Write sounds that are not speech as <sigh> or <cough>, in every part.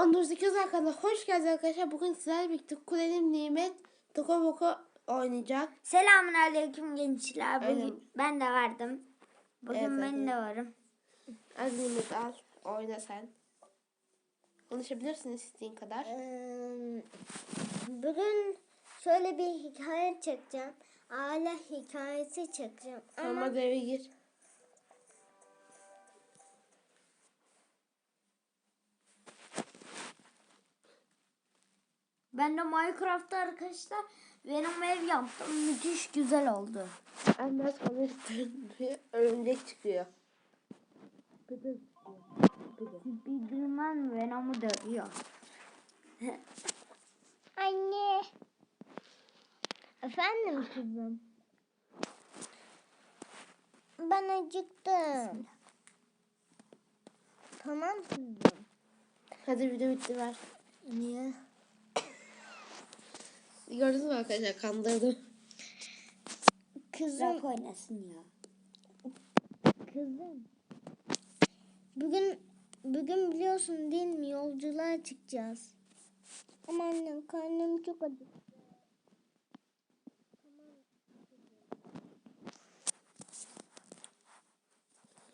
19 hakkında hoş geldiniz arkadaşlar. Bugün sizlerle birlikte Kulenim Nimet Toko Boko oynayacak. Selamun aleyküm gençler. Bugün ben de vardım. Bugün Evet, ben de varım. Az Nimet al. Oyna sen. Konuşabilirsin istediğin kadar. Ee, Bugün şöyle bir hikaye çekeceğim. Aile hikayesi çekeceğim. Ama hadi eve gir. Ben de Minecraft'ta arkadaşlar benim ev yaptım. Müthiş güzel oldu. Ondan sonra <laughs> bir örümcek çıkıyor. Spiderman Venom'u dövüyor. <laughs> anne. Efendim kızım. Ben acıktım. Tamam kızım. Hadi video bitti ver. Niye? Gördünüz mü arkadaşlar kandırdım. Kızım. Bırak oynasın ya. Kızım. Bugün bugün biliyorsun değil mi yolculuğa çıkacağız. Ama annem karnım çok acıktı.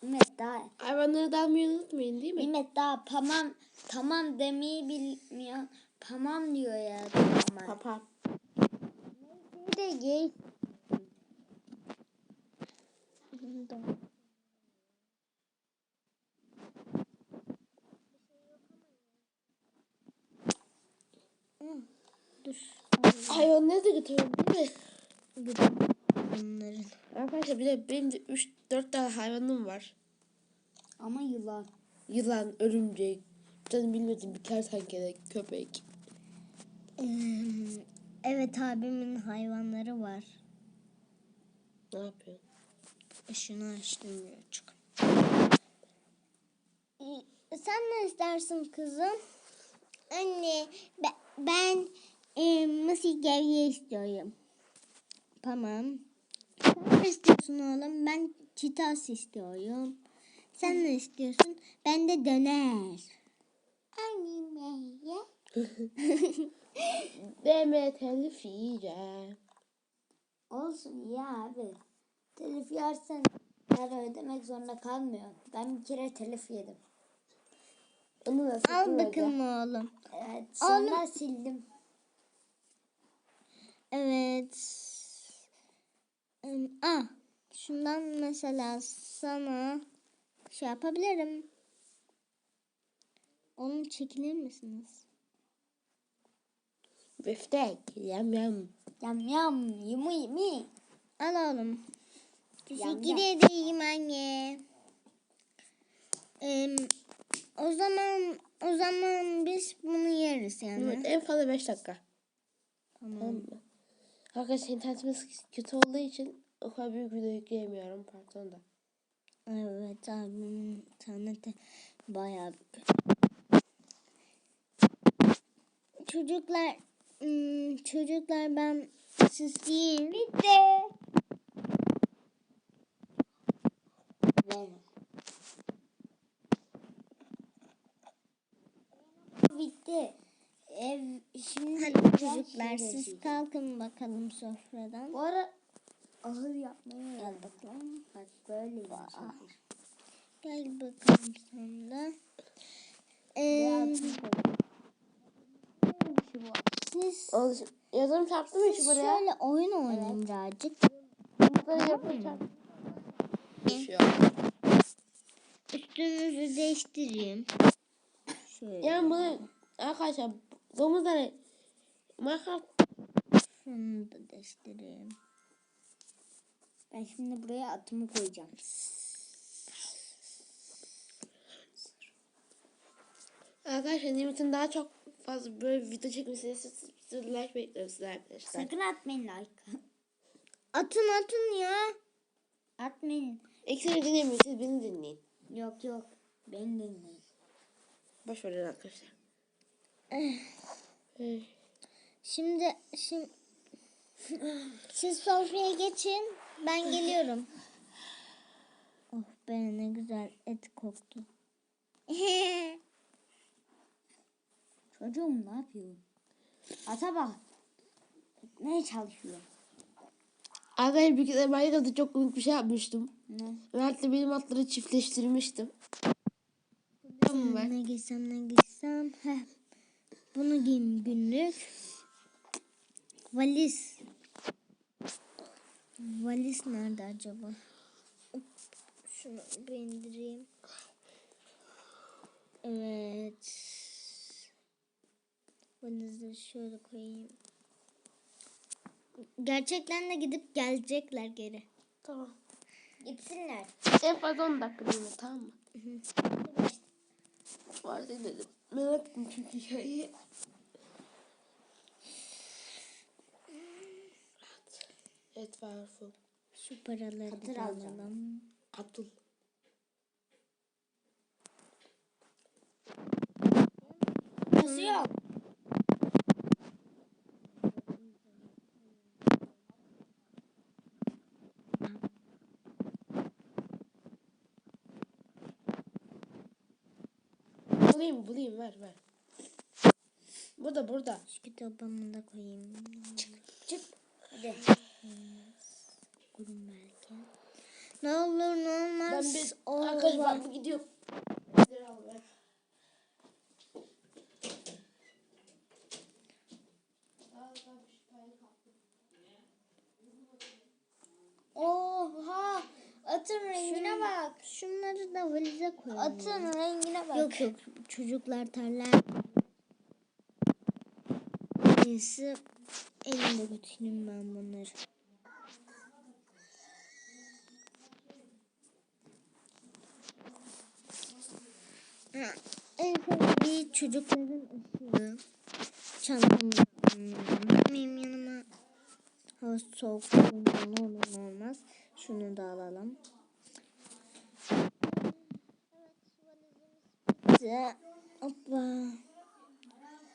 Mehmet daha Hayvanları da almayı unutmayın değil mi? Mehmet daha tamam tamam demeyi bilmiyor. Tamam diyor ya. Tamam. Papa. De gay. Dur. Hayvanları da götürüyorum değil mi? Bunların. Arkadaşlar bir de benim de 3-4 tane hayvanım var. Ama yılan. Yılan, örümcek, canım bilmediğim bir kertenkele, köpek. Evet abimin hayvanları var. Ne yapıyor? Şunu açtım ya çık. Sen ne istersin kızım? Anne ben, ben e, mısır gevreği istiyorum. Tamam. Sen ne istiyorsun oğlum? Ben çitas istiyorum. Sen ne istiyorsun? Ben de döner. <laughs> Anne ya. <laughs> Deme telif yiyeceğim. Olsun ya abi. Telif yersen para ödemek zorunda kalmıyor. Ben bir kere telif yedim. Onu nasıl Al bakalım oğlum. Evet sonra sildim. Evet. Ah, şundan mesela sana şey yapabilirim. Onu çekilir misiniz? Biftek. Yam yam. Yam yam yumu yumi. Al oğlum. Teşekkür yam. ederim anne. Em, o zaman o zaman biz bunu yeriz yani. Evet, en fazla 5 dakika. Tamam. Tamam? Arkadaşlar internetimiz kötü olduğu için o kadar büyük video yükleyemiyorum pardon da. Evet abimin interneti bayağı. Çocuklar ım, çocuklar ben siz yiyin. Bitti. Venom. Bitti. Ev şimdi Hadi çocuklar siz kalkın bakalım sofradan. Bu ara ahır yapmaya Gel bakalım. Bak böyle. Gel bakalım sen de. Ee, siz Olsun. Yazım çarptı mı şu siz buraya? şöyle oyun oynayın birazcık. Yapıp çarptı. Düşüyor. Üstünüzü değiştireyim. Şöyle. Yani bunu arkadaşlar domuzları Minecraft Şunu da değiştireyim. Ben şimdi buraya atımı koyacağım. Arkadaşlar Nimet'in daha çok fazla böyle video çekmesini istiyorsanız like bekliyorum size arkadaşlar. Sakın atmayın like. <laughs> Atın atın ya. Atmayın. İkisini dinlemeyin siz beni dinleyin. Yok yok. Beni dinleyin. Boş verin arkadaşlar. Eh. Şimdi şimdi <laughs> siz sofraya geçin. Ben geliyorum. <laughs> Oh be ne güzel et koktu. Çocuğum ne yapıyor? Ata bak. Ne çalışıyor? Arkadaşlar bir kere Minecraft'ta çok komik bir şey yapmıştım. Ne? Ben hatta benim atları çiftleştirmiştim. Tamam mı? Ne giysem ne giysem. Heh. Bunu giyeyim günlük. Valiz. Valiz nerede acaba? Şunu bir indireyim. Evet. Valizi şöyle koyayım. Gerçekten de gidip gelecekler geri. Tamam. Gitsinler. En fazla 10 dakika değil mi? Tamam mı? Var dedim. Merak ettim çünkü hikayeyi. Evet var full. Şu paraları Katır da alacağım. alalım. Abdul. Nasıl yok? Bulayım bulayım ver ver. Burada burada. Şu kitabımı da koyayım. Çık. Hadi. Kurum belki. Ne olur ne olmaz. Ben bir arkadaş bak bu gidiyor. Oha. Atın rengine bak. Şunları da valize koyalım. Atın rengine bak. Yok yok çocuklar terler. Neyse elimde götüreyim ben bunları. İlk önce çocukların ışığı çantamı benim yanıma hava soğuk olur olmaz. Şunu da alalım. Bize hoppa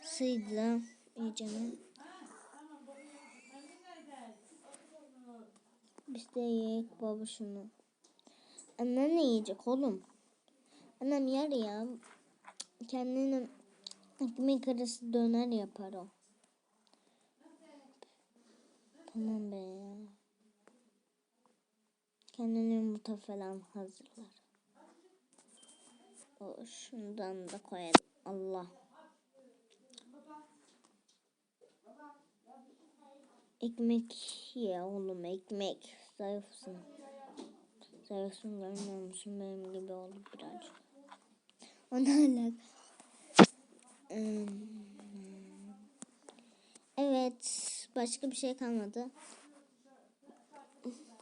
sıydı iyicene. Biz de yiyek baba. Anne ne yiyecek oğlum? Annem yer ya. Kendine ekmek arası döner yapar o. Tamam be ya. Kendine yumurta falan hazırlar. Şundan da koyalım. Allah. Ekmek ye oğlum ekmek. Zayıfsın. Zayıfsın görmüyor musun? Benim gibi oldu birazcık. O ne alaka? Hmm. Evet. Başka bir şey kalmadı.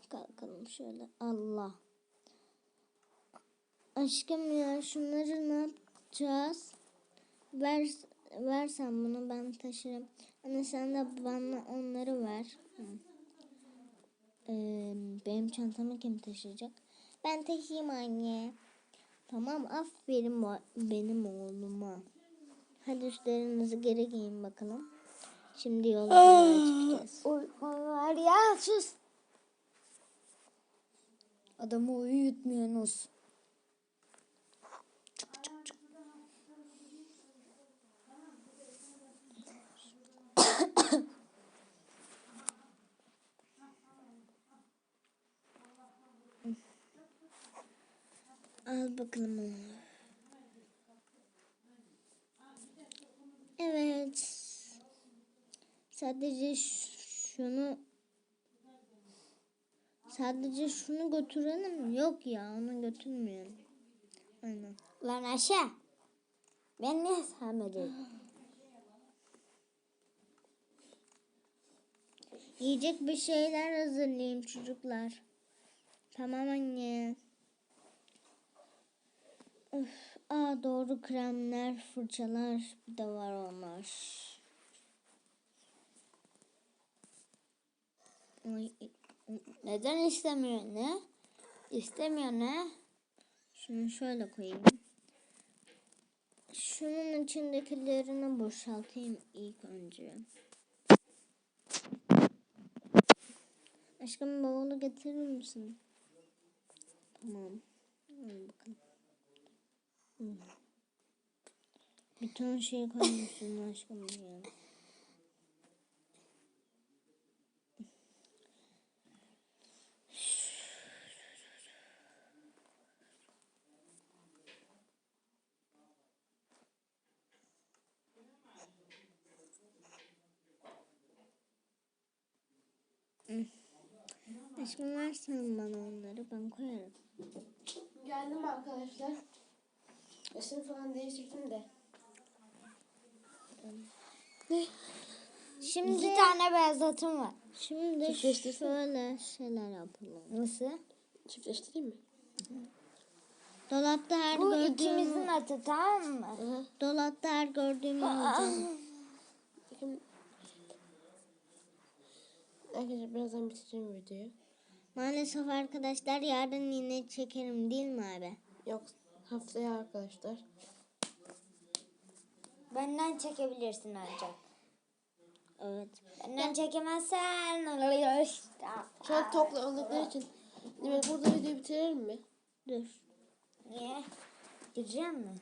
Kalkalım şöyle. Allah. Aşkım ya şunları ne yapacağız? Ver, versen bunu ben taşırım. Anne sen de bana onları ver. Hı. Ee, benim çantamı kim taşıyacak? Ben taşıyayım anne. Tamam aferin benim oğluma. Hadi üstlerinizi geri giyin bakalım. Şimdi yolculuğa çıkacağız. Uykum var ya sus. Adamı uyutmuyorsunuz. Al bakalım onu. Evet. Sadece şunu sadece şunu götürelim? Yok ya onu götürmeyelim. Aynen. Lan aşağı. Ben ne sevmedim? Yiyecek bir şeyler hazırlayayım çocuklar. Tamam anne. Öf, aa doğru kremler, fırçalar bir de var onlar. Neden istemiyor ne? İstemiyor ne? şunu şöyle koyayım. Şunun içindekilerini boşaltayım ilk önce. Aşkım bavulu getirir misin? Tamam. Al bakalım. Bütün şeyi koymuşsun aşkım ya. Aşkım versen bana onları ben koyarım. Geldim arkadaşlar. Resim falan değiştirdim de. Şimdi İki tane beyazlatım var. şimdi şöyle şeyler yapalım. Nasıl? Çiftleştireyim mi? Dolapta her Bu gördüğüm ikimizin atı tamam mı? Aha. dolapta her gördüğümü alacağım. Bakın. Arkadaşlar birazdan bitireceğim videoyu. Maalesef arkadaşlar yarın yine çekerim değil mi abi? Yok haftaya arkadaşlar. Benden çekebilirsin ancak. Evet. Benden çekemezsen Şu an topla oldukları için. Demek burada videoyu bitirelim mi? Dur. Niye? Gireceğim mi?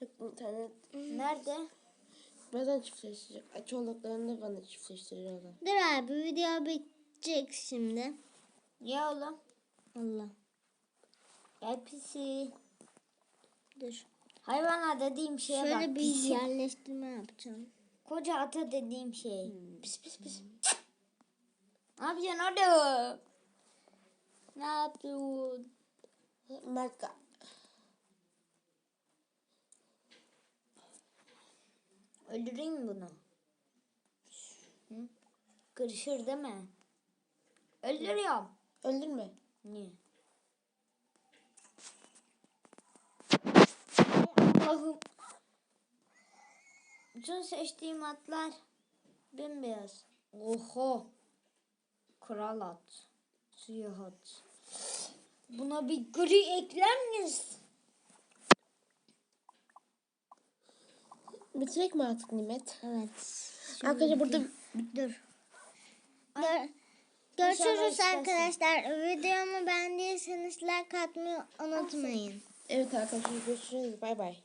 Yok internet. Nerede? Birazdan çiftleştirecek. Aç olduklarında bana çiftleştiriyorlar. Dur abi video bitecek şimdi. Niye oğlum? Allah. Gel pisi. Dur. Hayvana dediğim şeye Şöyle bak. bir pisi. yerleştirme yapacağım. Koca ata dediğim şey. Pis pis pis. Ne yapacaksın orada? Ne yapıyorsun? Marka. Öldüreyim bunu? Hı? Kırışır değil mi? Öldürüyorum. Öldürme. Niye? Allah'ım. Bütün seçtiğim atlar bembeyaz. Oho. Kral at. Siyah at. Buna bir gri ekler miyiz? Bitirek mi artık Nimet? Evet. Arkadaşlar burada Dur. Gör- Görüşürüz arkadaşlar. Videomu beğendiyseniz like atmayı unutmayın. evet arkadaşlar görüşürüz. Bay bay.